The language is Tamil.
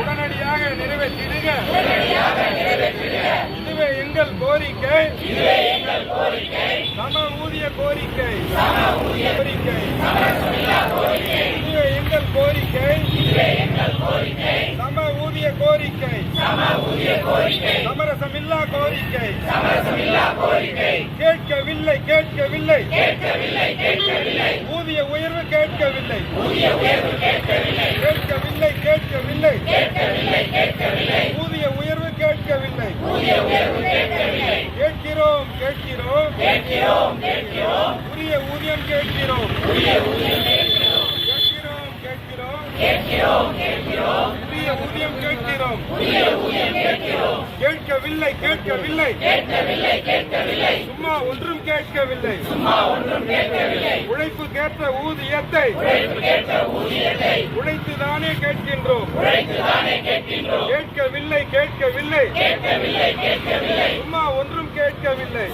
உடனடியாக நிறைவேற்றிடுக இதுவே எங்கள் கோரிக்கை. சம ஊதிய கோரிக்கை. கோரிக்கை. இதுவே எங்கள் கோரிக்கை. சம ஊதிய கோரிக்கை. சமரசமில்லா கோரிக்கை. கேட்கவில்லை கேட்கவில்லை ஊதிய உயர்வு கேட்கவில்லை கேட்கிறோம் கேட்கிறோம் உரிய ஊதியம் கேட்கிறோம். கேட்கிறோம் கேட்கிறோம். உரிய ஊதியம் கேட்கிறோம். கேட்கவில்லை கேட்கவில்லை. சும்மா ஒன்றும் கேட்கவில்லை. உழைப்புக்கேற்ற ஊதியத்தை உழைத்துதானே கேட்கின்றோம். கேட்கவில்லை கேட்கவில்லை. சும்மா ஒன்றும் கேட்கவில்லை